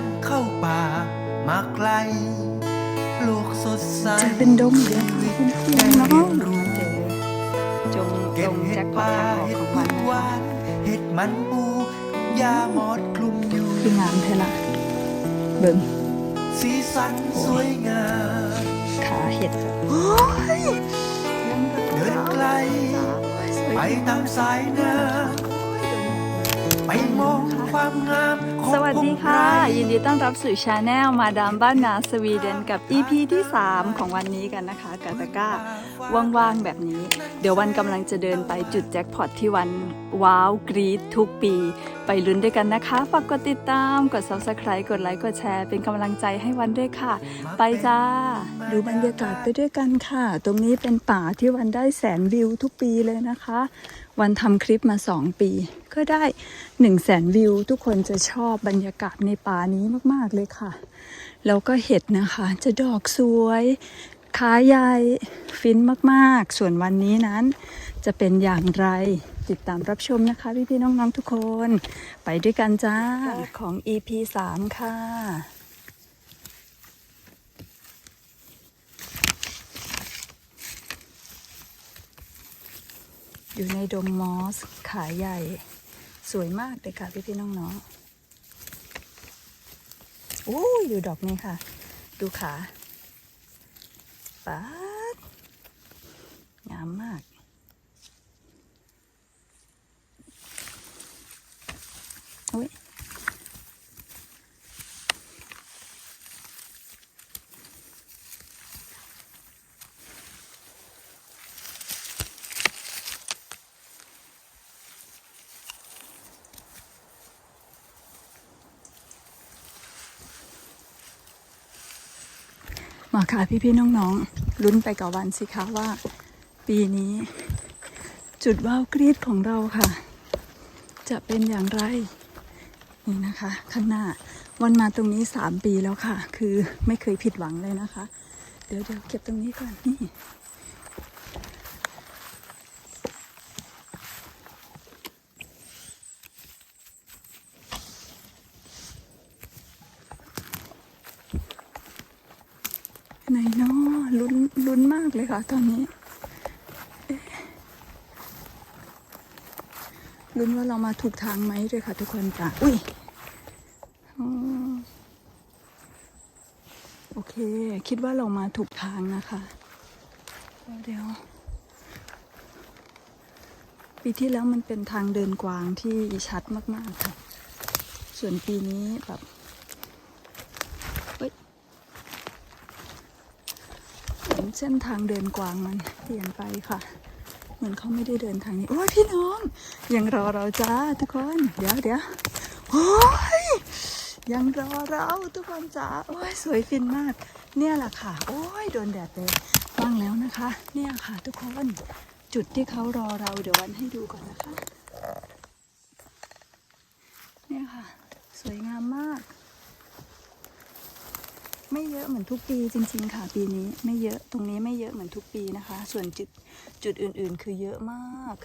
นเข้าป่ามาไกล โลกสดใสเจอเป็นดงเดือนคุณพี่น้องรู้เจอจงเก็จบงเห็แจ็ดคพอป่าตทางออกเห็ดของพืวันชนะหคะวานเห็ดมันปูยาหมอดคลุมอยู่คืองามเทละเบิ่งสีสันสวยงามขาเห็ดกับเดินไกล ไปตามสายน้ำไปมอง ความงามของสวัสดีค่ะพงไพรยินดีต้อนรับสู่ชาแนลมาดามบ้านนาสวีเดนกับ EP ที่ 3 ของวันนี้กันนะคะกาตาก้าว่างๆแบบนี้ เดี๋ยววันกำลังจะเดินไปจุดแจ็คพอตที่วันว้าวกรีดทุกปี ไปลุ้นด้วยกันนะคะฝากกดติดตามกด subscribe กดไลค์กดแชร์ เป็นกำลังใจให้วันด้วยค่ะ ไปจ้า ดูบรรยากาศไปด้วยกันค่ะ ตรงนี้เป็นป่าที่วันได้แสนวิวทุกปีเลยนะคะ วันทำคลิปมา 2 ปี ก็ได้1 0 0 0 0แสนวิว ทุกคนจะชอบบรรยากาศในป่านี้มาก ๆ เลยค่ะ แล้วก็เห็ดนะคะ จะดอกสวยขาใหญ่ฟินมาก ๆ ส่วนวันนี้นั้น จะเป็นอย่างไรติดตามรับชมนะคะ พี่ ๆ น้อง ๆ ทุกคน ไปด้วยกันจ้าของ EP 3 ค่ะ อยู่ในดมมอส ขาใหญ่ สวยมากเลยค่ะพี่พี่น้องๆโอ้ยดูดอกนี้ค่ะ ดูขาป๊าดงามมากอุ้ย มาค่ะพี่พี่ๆน้องๆลุ้นไปกับวันสิคะว่า ปีนี้ จุดว่าวกรีดของเราค่ะ จะเป็นอย่างไรนี่นะคะ ข้างหน้าวันมาตรงนี้สามปีแล้วค่ะ คือไม่เคยผิดหวังเลยนะคะ เดี๋ยวเดี๋ยวเก็บตรงนี้ก่อนนี่ไหนเนาะลุ้นลุ้นมากเลย ค่ะตอนนี้ลุ้นว่าเรามาถูกทางไหมด้วยค่ะ ทุกคนจ้ะอุ้ยโอเค คิดว่าเรามาถูกทางนะคะ เดี๋ยวเดี๋ยวปีที่แล้วมันเป็นทางเดินกวางที่ชัดมาก ๆ ค่ะ ส่วนปีนี้แบบเฮ้ย เส้นทางเดินกวางมันเปลี่ยนไปค่ะ เหมือนเขาไม่ได้เดินทางนี้โอ้ยพี่น้อง ยังรอเราจ้าทุกคน เดี๋ยวเดี๋ยวโอ้ยยังรอเราทุกคนจ้าโอ้ยสวยฟินมาก เนี่ยแหละค่ะ โอ้ยโดนแดดเลยว่างแล้วนะคะ เนี่ยค่ะทุกคนจุดที่เขารอเราเดี๋ยววันให้ดูก่อนนะคะ เนี่ยค่ะ สวยงามมาก ไม่เยอะเหมือนทุกปีจริง ๆ ค่ะ ปีนี้ไม่เยอะตรงนี้ไม่เยอะเหมือนทุกปีนะคะ ส่วนจุดจุดอื่นๆ คือเยอะมาก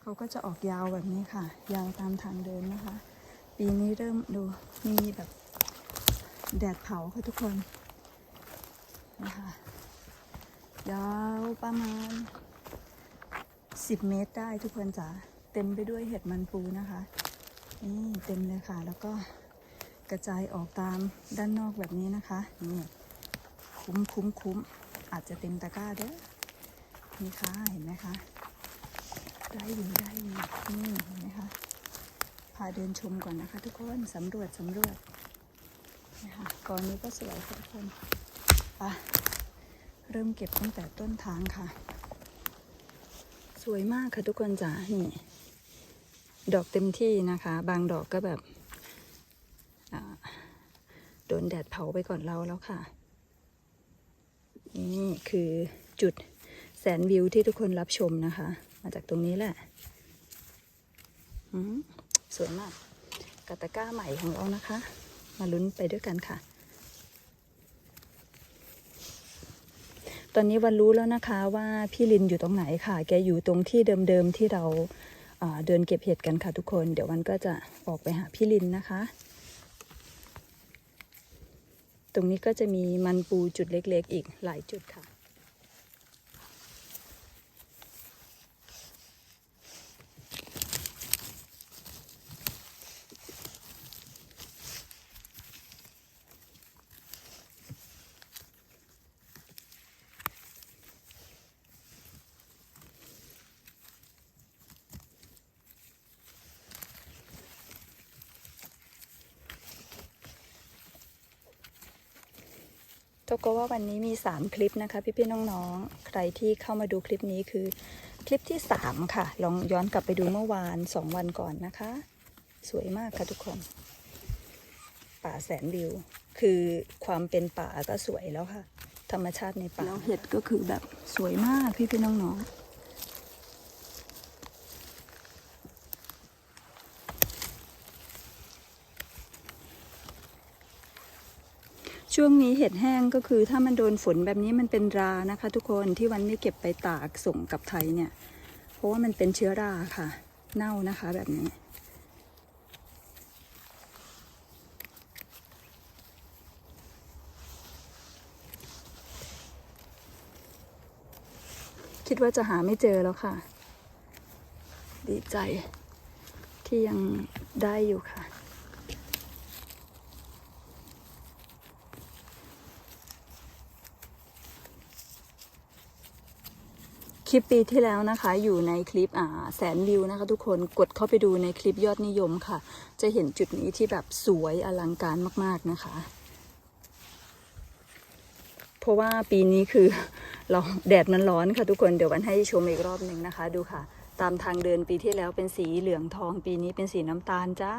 เขาก็จะออกยาวแบบนี้ค่ะ ยาวตามทางเดินนะคะ ปีนี้เริ่มดูมีแบบแดดเผาค่ะทุกคนนะคะยาวประมาณ 10 เมตรได้ทุกคนจ๋าเต็มไปด้วยเห็ดมันปูนะคะนี่เต็มเลยค่ะ แล้วก็ กระจายออกตามด้านนอกแบบนี้นะคะ นี่คุ้มคุ้มคุ้มอาจจะเต็มตะกร้าเด้อนี่ค่ะเห็นไหมคะ ได้อยู่ได้อยู่นี่เห็นไหมคะ พาเดินชมก่อนนะคะ ทุกคนสำรวจสำรวจนะคะก่อนนี้ก็สวยค่ะทุกคนไปเริ่มเก็บตั้งแต่ต้นทางค่ะ สวยมากค่ะทุกคนจ๋านี่ดอกเต็มที่นะคะ บางดอกก็แบบ โดนแดดเผาไปก่อนเราแล้วค่ะ นี่คือจุดแสนวิวที่ทุกคนรับชมนะคะ มาจากตรงนี้แหละสวยมากกาตาก้าใหม่ของเรานะคะ มาลุ้นไปด้วยกันค่ะ ตอนนี้วันรู้แล้วนะคะว่าพี่ลินอยู่ตรงไหนค่ะ แกอยู่ตรงที่เดิมๆที่เราเดินเก็บเห็ดกันค่ะทุกคน เดี๋ยววันก็จะออกไปหาพี่ลินนะคะ ตรงนี้ก็จะมีมันปูจุดเล็กๆ อีกหลายจุดค่ะ ตโก็ว่าวันนี้มี 3 คลิปนะคะ พี่ๆน้องๆ ใครที่เข้ามาดูคลิปนี้คือคลิปที่ 3 ค่ะ ลองย้อนกลับไปดูเมื่อวาน 2 วันก่อนนะคะ สวยมากค่ะทุกคน ป่าแสนวิว คือความเป็นป่าก็สวยแล้วค่ะ ธรรมชาติในป่าแล้วเห็ดก็คือแบบสวยมากพี่ๆน้องๆ ช่วงนี้เห็ดแห้งก็คือถ้ามันโดนฝนแบบนี้มันเป็นรานะคะ ทุกคนที่วันไม่เก็บไปตากส่งกับไทยเนี่ย เพราะว่ามันเป็นเชื้อราค่ะ เน่านะคะแบบนี้ คิดว่าจะหาไม่เจอแล้วค่ะ ดีใจที่ยังได้อยู่ค่ะ คลิปปีที่แล้วนะคะ อยู่ในคลิปอ่าแสนวิวนะคะ ทุกคนกดเข้าไปดูในคลิปยอดนิยมค่ะ จะเห็นจุดนี้ที่แบบสวยอลังการมาก ๆนะคะ เพราะว่าปีนี้คือเราแดดมันร้อนค่ะทุกคนเดี๋ยววันให้ชมอีกรอบหนึ่งนะคะ ดูค่ะ ตามทางเดินปีที่แล้วเป็นสีเหลืองทอง ปีนี้เป็นสีน้ำตาลจ้า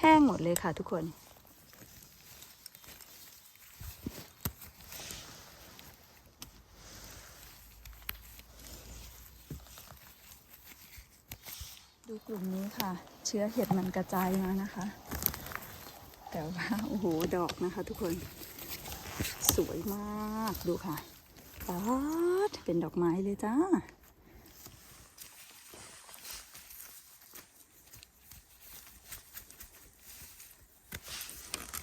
แห้งหมดเลยค่ะทุกคน ดูกลุ่มนี้ค่ะ เชื้อเห็ดมันกระจายมานะคะ แต่ว่าโอ้โหดอกนะคะ ทุกคน สวยมากดูค่ะป๊าดเป็นดอกไม้เลยจ้า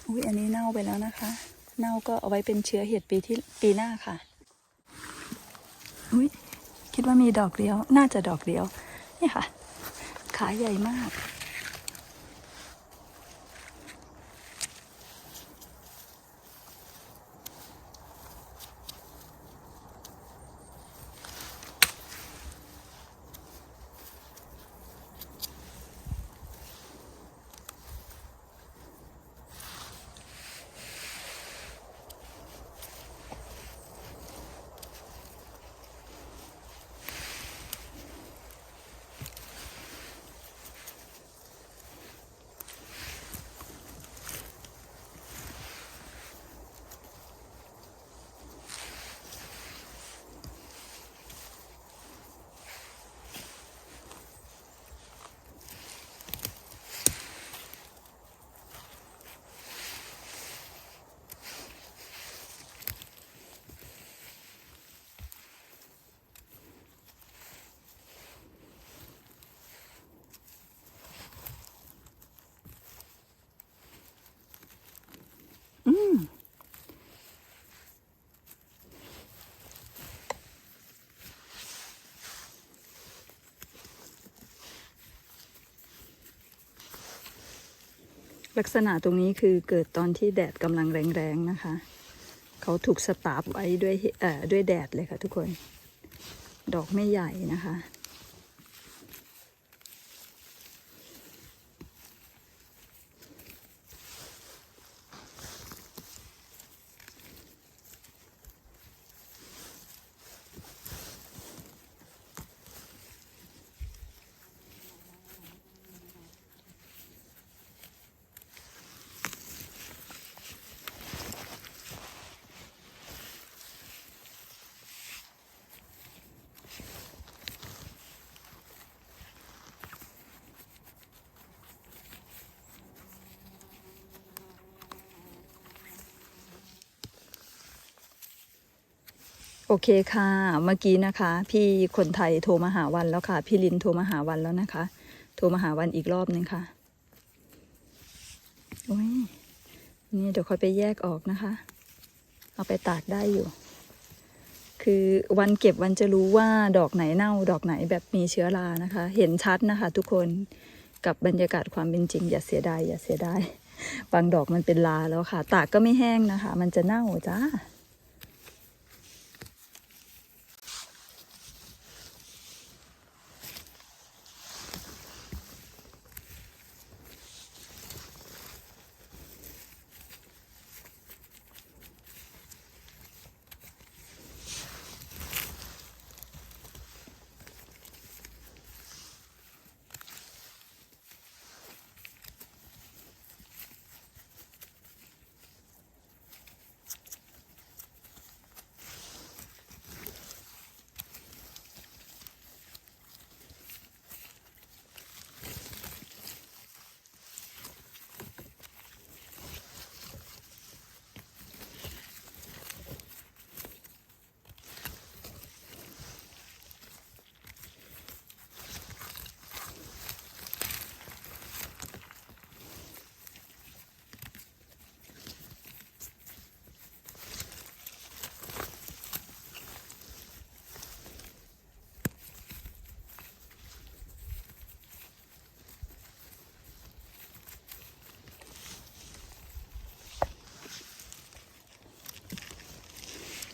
อุ้ยอันนี้เน่าไปแล้วนะคะ เน่าก็เอาไว้เป็นเชื้อเห็ดปีที่ปีหน้าค่ะอุ้ยคิดว่ามีดอกเดียว น่าจะดอกเดียวนี่ค่ะ ขาใหญ่มาก อืม ลักษณะตรงนี้คือเกิดตอนที่แดดกำลังแรงๆนะคะ เขาถูกสตาร์ฟไว้ด้วยเอ่อด้วยแดดเลยค่ะทุกคน ดอกไม่ใหญ่นะคะ โอเคค่ะ เมื่อกี้นะคะ พี่คนไทยโทรมาหาวันแล้วค่ะ พี่ลินโทรมาหาวันแล้วนะคะ โทรมาหาวันอีกรอบนึงค่ะโอ้ยนี่เดี๋ยวค่อยไปแยกออกนะคะ เอาไปตากได้อยู่ คือวันเก็บวันจะรู้ว่าดอกไหนเน่า ดอกไหนแบบมีเชื้อรานะคะ เห็นชัดนะคะ ทุกคนกับบรรยากาศความเป็นจริง อย่าเสียดายอย่าเสียดายบางดอกมันเป็นลาแล้วค่ะ ตากก็ไม่แห้งนะคะ มันจะเน่าจ้า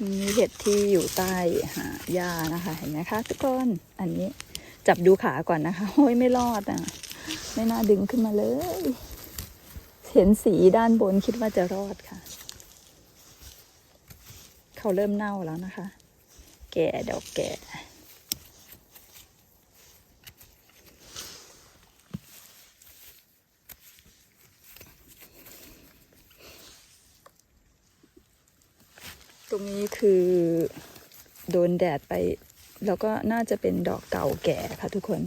มีเห็ดที่อยู่ใต้หาหญ้านะคะ เห็นไหมคะ ทุกคนอันนี้จับดูขาก่อนนะคะโอ้ยไม่รอดอะ ไม่น่าดึงขึ้นมาเลย เห็นสีด้านบนคิดว่าจะรอดค่ะ เขาเริ่มเน่าแล้วนะคะ แก่ดอกแก่ รงนี้คือโดนแดดไป แล้วก็น่าจะเป็นดอกเก่าแก่ค่ะทุกคน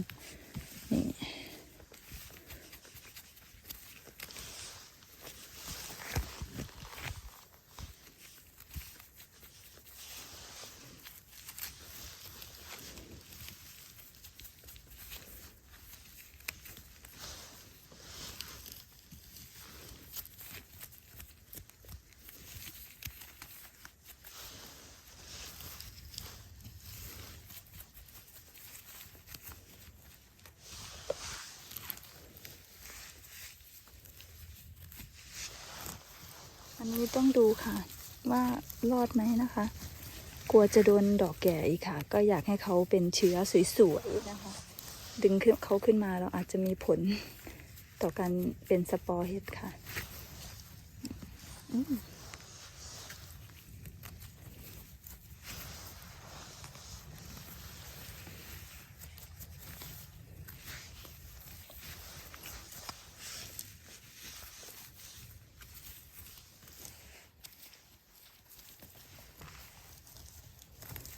อันนี้ต้องดูค่ะ ว่ารอดไหมนะคะ กลัวจะโดนดอกแก่อีกค่ะ ก็อยากให้เขาเป็นเชื้อสวยๆนะคะ ดึงเขาขึ้นมาเราอาจจะมีผลต่อการเป็นสปอร์เห็ดค่ะ อืม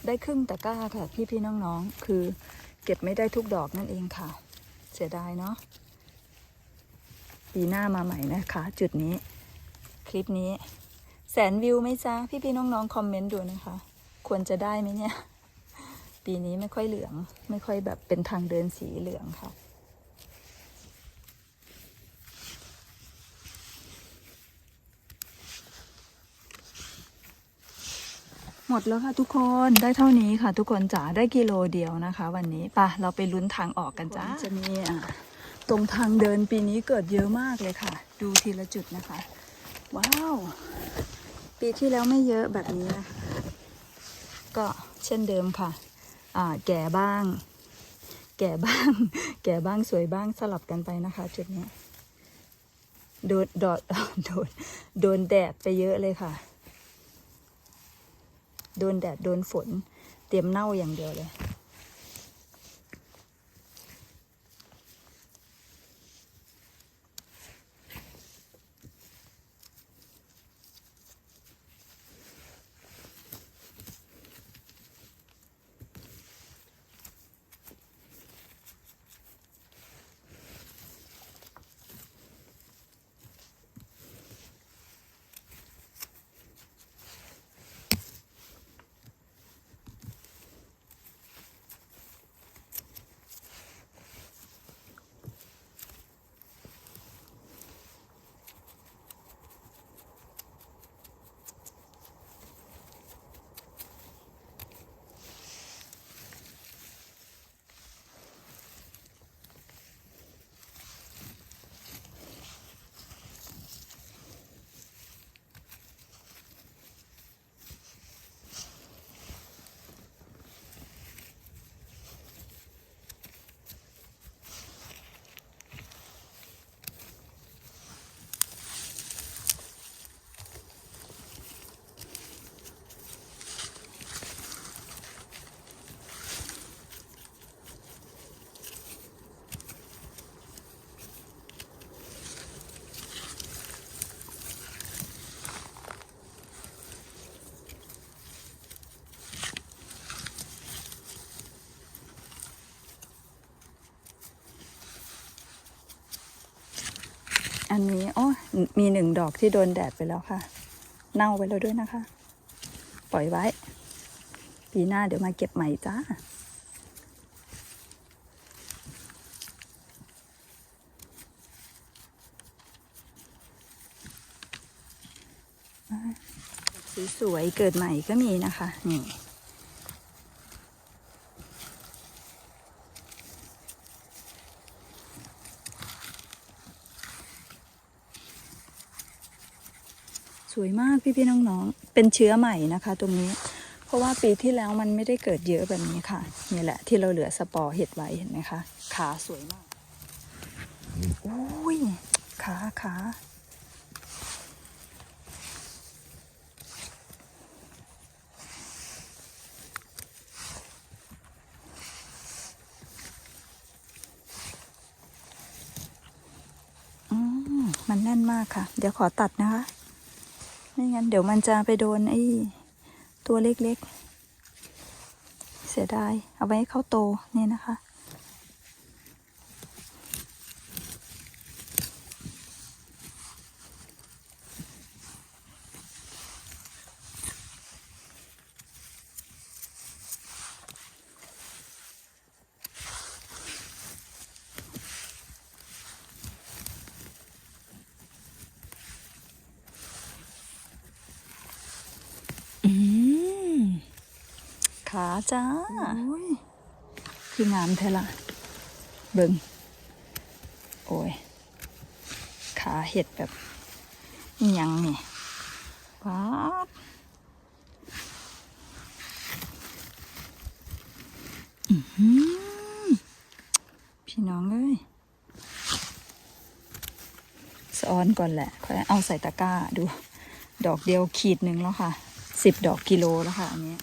ได้ครึ่งตะกร้าค่ะพี่พี่น้องๆ คือเก็บไม่ได้ทุกดอกนั่นเองค่ะ เสียดายเนาะปีหน้ามาใหม่นะคะ จุดนี้ คลิปนี้ แสนวิวไหมจ๊ะพี่พี่น้องๆคอมเมนต์ดูนะคะ ควรจะได้ไหมเนี่ย ปีนี้ไม่ค่อยเหลือง ไม่ค่อยแบบเป็นทางเดินสีเหลืองค่ะ มดแล้วค่ะทุกคนได้เท่านี้ค่ะ ทุกคนจ๋าได้กิโลเดียวนะคะ วันนี้ปะเราไปลุ้นทางออกกันจ้าจะมีอะตรงทางเดินปีนี้เกิดเยอะมากเลยค่ะ ดูทีละจุดนะคะ ว้าว ปีที่แล้วไม่เยอะแบบนี้นะก็เช่นเดิมค่ะ อ่าแก่บ้าง แก่บ้าง แก่บ้างสวยบ้างสลับกันไปนะคะ จุดนี้โดนดอดโดนโดนแดดไปเยอะเลยค่ะ โดนแดดโดนฝน เตรียมเน่าอย่างเดียวเลย อันนี้อ๋อมีหนึ่งดอกที่โดนแดดไปแล้วค่ะ เน่าไปแล้วด้วยนะคะ ปล่อยไว้ ปีหน้าเดี๋ยวมาเก็บใหม่จ้าสวยๆเกิดใหม่ก็มีนะคะ นี่ สวยมากพี่ๆน้องๆ เป็นเชื้อใหม่นะคะ ตรงนี้ เพราะว่าปีที่แล้วมันไม่ได้เกิดเยอะแบบนี้ค่ะ นี่แหละที่เราเหลือสปอร์เห็ดไว้เห็นไหมคะ ขาสวยมากอุ้ยขาขาอืมมันแน่นมากค่ะ เดี๋ยวขอตัดนะคะ ไม่งั้นเดี๋ยวมันจะไปโดนไอ้ตัวเล็กๆ เสียดาย เอาไว้ให้เขาโตเนี่ยนะคะ จ้าคืองามแท้ละเบิงโอ้ย ขาเห็ดแบบอิหยังนี่ว้าบอื้อหือพี่น้องเอ้ยสะออนก่อนแหละค่อยเอาใส่ตะกร้าดู ดอกเดียวขีดหนึ่งแล้วค่ะสิบดอกกิโลแล้วค่ะอันนี้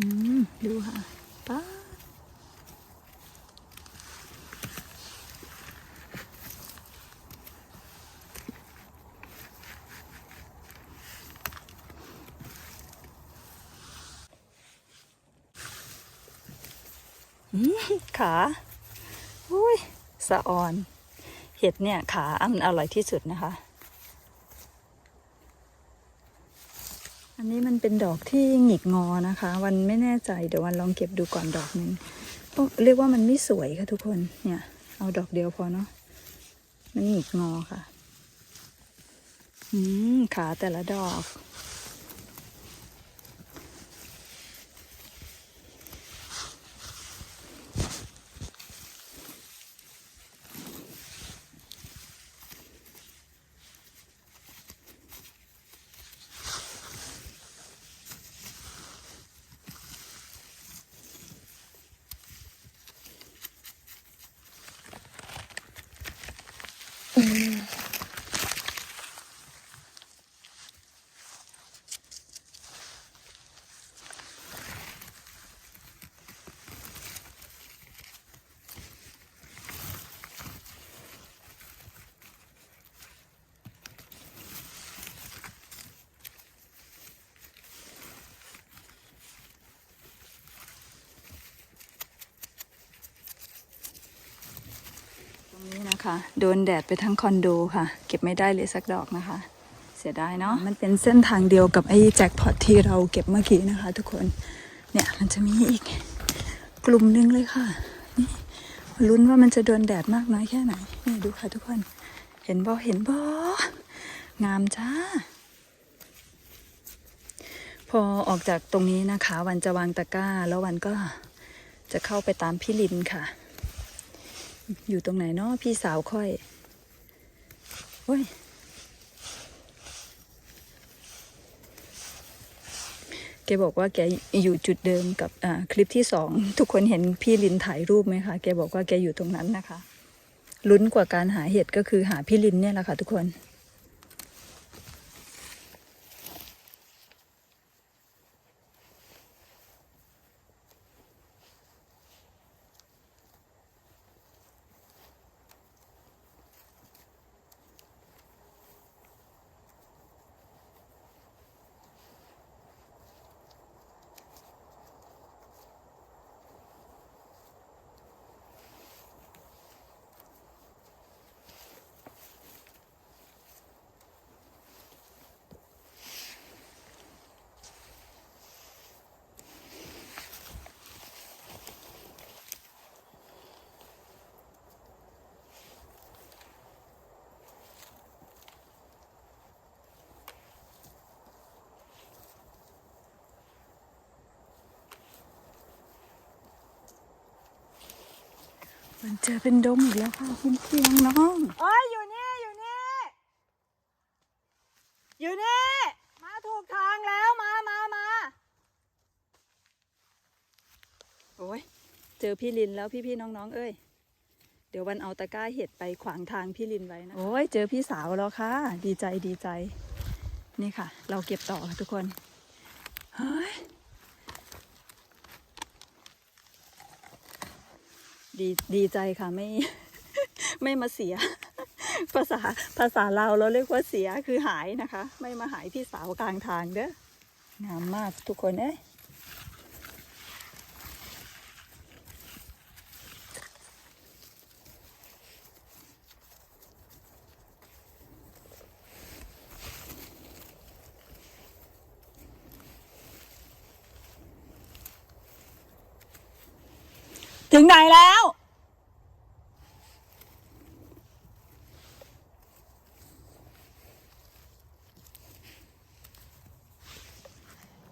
อืม ดูค่ะป้าดอืม ขาอุ้ยสะออน เห็ดเนี่ยขาอันอร่อยที่สุดนะคะ อันนี้มันเป็นดอกที่หงิกงอนะคะ วันไม่แน่ใจเดี๋ยววันลองเก็บดูก่อนดอกหนึ่งเรียกว่ามันไม่สวยค่ะทุกคนเนี่ย เอาดอกเดียวพอเนาะมันหงิกงอค่ะ อืมขาแต่ละดอก นะคะ โดนแดดไปทั้งคอนโดค่ะ เก็บไม่ได้เลยสักดอกนะคะ เสียดายเนาะมันเป็นเส้นทางเดียวกับไอ้แจ็คพอตที่เราเก็บเมื่อกี้นะคะ ทุกคนเนี่ยมันจะมีอีกกลุ่มหนึงเลยค่ะนี่ลุ้นว่ามันจะโดนแดดมากน้อยแค่ไหนนี่ดูค่ะทุกคนเห็นบอเห็นบองามจ้า พอออกจากตรงนี้นะคะ วันจะวางตะกร้า แล้ววันก็จะเข้าไปตามพี่ลินค่ะ อยู่ตรงไหนเนาะพี่สาวค่อยโอ้ยแกบอกว่าแกอยู่จุดเดิมกับคลิปที่สองทุกคนเห็นพี่ลินถ่ายรูปไหมคะ แกบอกว่าแกอยู่ตรงนั้นนะคะลุ้นกว่าการหาเห็ดก็คือหาพี่ลินเนี่ยแหละค่ะทุกคน คนเจอเป็นดมอีกแล้วค่ะคุณพี่น้องๆเอ้ยอยู่นี่ อยู่นี่ อยู่นี่ มาถูกทางแล้วมามามาโอ้ยเจอพี่ลินแล้วพี่พี่ๆน้องๆ เอ้ย เดี๋ยววันเอาตะกร้าเห็ดไปขวางทางพี่ลินไว้นะ โอ้ยเจอพี่สาวแล้วค่ะ ดีใจดีใจ นี่ค่ะ เราเก็บต่อค่ะทุกคน เฮ้ย ดีดีใจค่ะไม่ไม่มาเสีย ภาษาภาษาเราเราเรียกว่าเสียคือหายนะคะ ไม่มาหายพี่สาวกลางทางเด้องามมากทุกคนเอ้ยถึงไหนแล้ว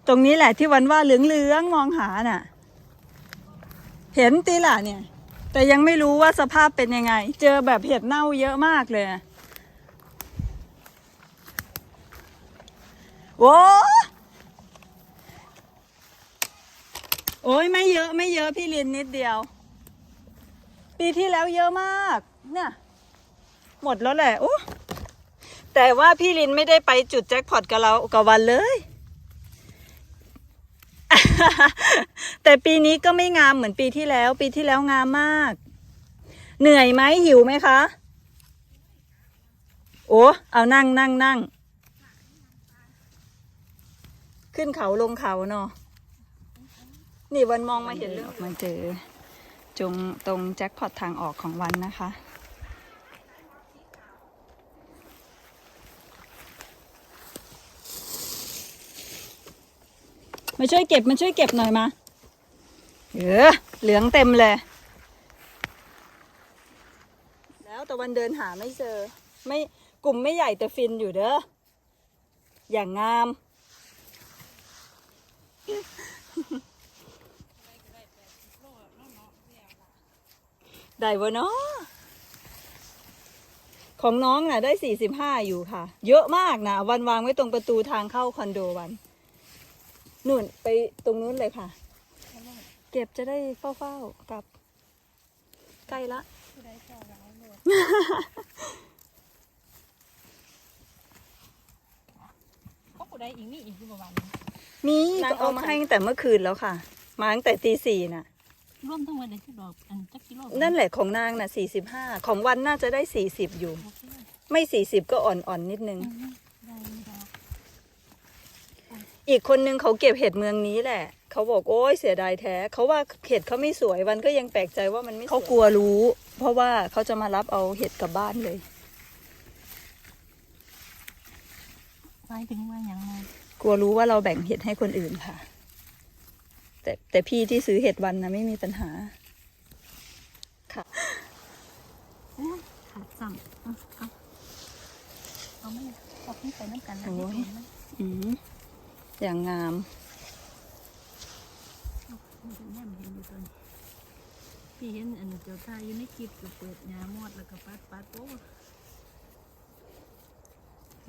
ตรงนี้แหละที่วันว่าเหลืองๆมองหาน่ะ เห็นตีล่ะเนี่ย แต่ยังไม่รู้ว่าสภาพเป็นยังไง เจอแบบเห็ดเน่าเยอะมากเลยโอ้โอ้ยไม่เยอะไม่เยอะพี่ลินนิดเดียว ปีที่แล้วเยอะมาก เนี่ย หมดแล้วแหละโอ้แต่ว่าพี่ลินไม่ได้ไปจุดแจ็คพอตกับเรากับวันเลย แต่ปีนี้ก็ไม่งามเหมือนปีที่แล้ว ปีที่แล้วงามมาก เหนื่อยไหมหิวไหมคะ โอ้เอานั่งนั่งนั่งขึ้นเขาลงเขาเนาะนี่วันมองมาเห็นเลยออกมาเจอ จงตรงแจ็คพอตทางออกของวันนะคะ มาช่วยเก็บมาช่วยเก็บหน่อยมา เออเหลืองเต็มเลย แล้วตะวันเดินหาไม่เจอ ไม่กลุ่มไม่ใหญ่แต่ฟินอยู่เด้อ อย่างงาม ได้วะเนาะของน้องน่ะได้สี่สิบห้าอยู่ค่ะ เยอะมากนะวันวางไว้ตรงประตูทางเข้าคอนโดวัน นู่นไปตรงนู้นเลยค่ะ เก็บจะได้เฝ้าๆกับ ใกล้ละเขากูได้อีกนี่อีกคือประมาณมีนางเอามาให้ตั้งแต่เมื่อคืนแล้วค่ะ มาตั้งแต่ตีสี่น่ะรวมทั้งหมดเลยที่ดอกอันจักกิโลนั่นแหละของนางน่ะสี่สิบห้าของวันน่าจะได้สี่สิบอยู่โอเคไม่สี่สิบก็อ่อนๆนิดนึงอืมได้ด อกอีกคนนึงเขาเก็บเห็ดเมืองนี้แหละ เขาบอกโอ้ยเสียดายแท้ เขาว่าเห็ดเขาไม่สวยวันก็ยังแปลกใจว่ามันไม่เขากลัวรู้ เพราะว่าเขาจะมารับเอาเห็ดกลับบ้านเลยไปถึงว่าอย่างไรกลัวรู้ว่าเราแบ่งเห็ดให้คนอื่นค่ะ แต่แต่พี่ที่ซื้อเห็ดวันนะไม่มีปัญหา ค่ะขาดซ้ำเอาเอาเอาไม่เอาขึ้นไปน้ำกันแล้วโอ้ยได้ผลไหม อืมอย่างงามมันจะแนมเห็นอยู่ตัวนี้พี่เห็นอันเจ้าตายอยู่ในคลิปก็เปิดยามอดแล้วก็ปัดปัดโอ้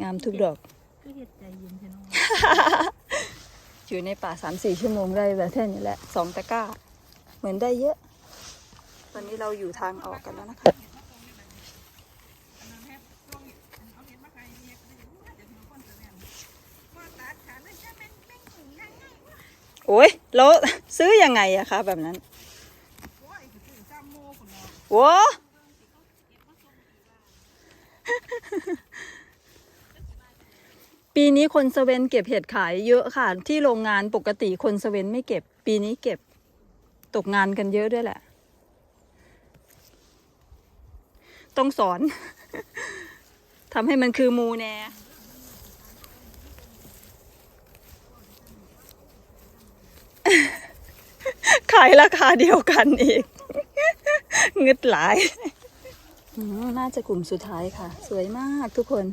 งามทุกดอกก็เห็ดใจเย็นใช่ไหมอยู่ในป่าสามสี่ชั่วโมงได้แบบแค่นี้แหละสองตะกร้า เหมือนได้เยอะ ตอนนี้เราอยู่ทางออกกันแล้วนะคะ โอ้ยแล้วซื้อยังไงอะคะแบบนั้นโว้ปีนี้คนสเวนเก็บเห็ดขายเยอะค่ะ ที่โรงงานปกติคนสเวนไม่เก็บ ปีนี้เก็บตกงานกันเยอะด้วยแหละ ต้องสอนทำให้มันคือมูแน ขายราคาเดียวกันอีกเงึดหลายน่าจะกลุ่มสุดท้ายค่ะ สวยมากทุกคน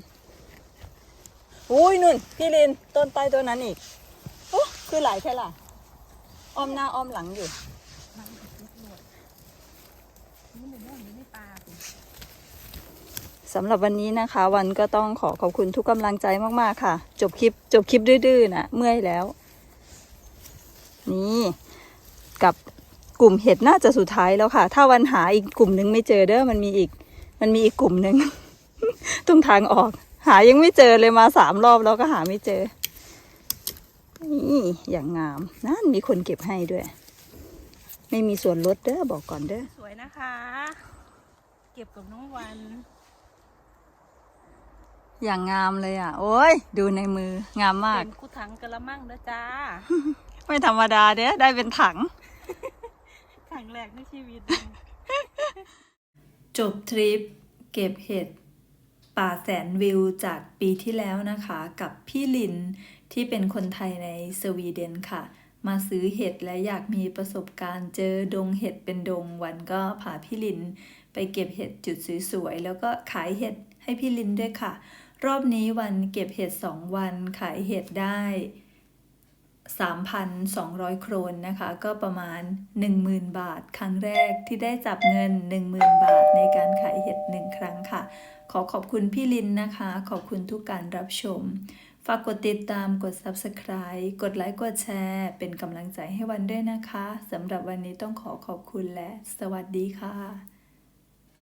อุ้ยนุ่น พี่ลินต้นใต้ต้นนั้นอีกโอ้คือหลายแค่ล่ะอ้อมหน้าอ้อมหลังอยู่สำหรับวันนี้นะคะ วันก็ต้องขอขอบคุณทุกกำลังใจมาก ๆ ค่ะ จบคลิปจบคลิปดื้อๆนะเมื่อยแล้ว นี่กับกลุ่มเห็ดน่าจะสุดท้ายแล้วค่ะ ถ้าวันหาอีกกลุ่มหนึ่งไม่เจอเด้อมันมีอีก มันมีอีกกลุ่มหนึ่งตรงทางออก หายังไม่เจอเลยมาสามรอบแล้วก็หาไม่เจอ นี่อย่างงามนั่นมีคนเก็บให้ด้วย ไม่มีส่วนลดเด้อบอกก่อนเด้อสวยนะคะ เก็บกับน้องวัน อย่างงามเลยอะ โอ้ยดูในมือ งามมากเป็นคู่ถังกะละมังนะจ้า ไม่ธรรมดาเด้อได้เป็นถังครั้งแรกในชีวิต จบทริปเก็บเห็ดป่าแสนวิวจากปีที่แล้วนะคะ กับพี่ลินที่เป็นคนไทยในสวีเดนค่ะ มาซื้อเห็ดและอยากมีประสบการณ์เจอดงเห็ดเป็นดงวันก็พาพี่ลิน ไปเก็บเห็ดจุดสวยๆแล้วก็ขายเห็ดให้พี่ลินด้วยค่ะ รอบนี้วันเก็บเห็ด 2 วันขายเห็ดได้ 3,200 โครนนะคะ ก็ประมาณ 10,000 บาท ครั้งแรกที่ได้จับเงิน 10,000 บาทในการขายเห็ดหนึ่งครั้งค่ะ ขอขอบคุณพี่ลินนะคะ ขอบคุณทุกการรับชม ฝากกดติดตามกด Subscribe กดไลค์กดแชร์ เป็นกำลังใจให้วันด้วยนะคะสำหรับวันนี้ต้องขอขอบคุณและ สวัสดีค่ะ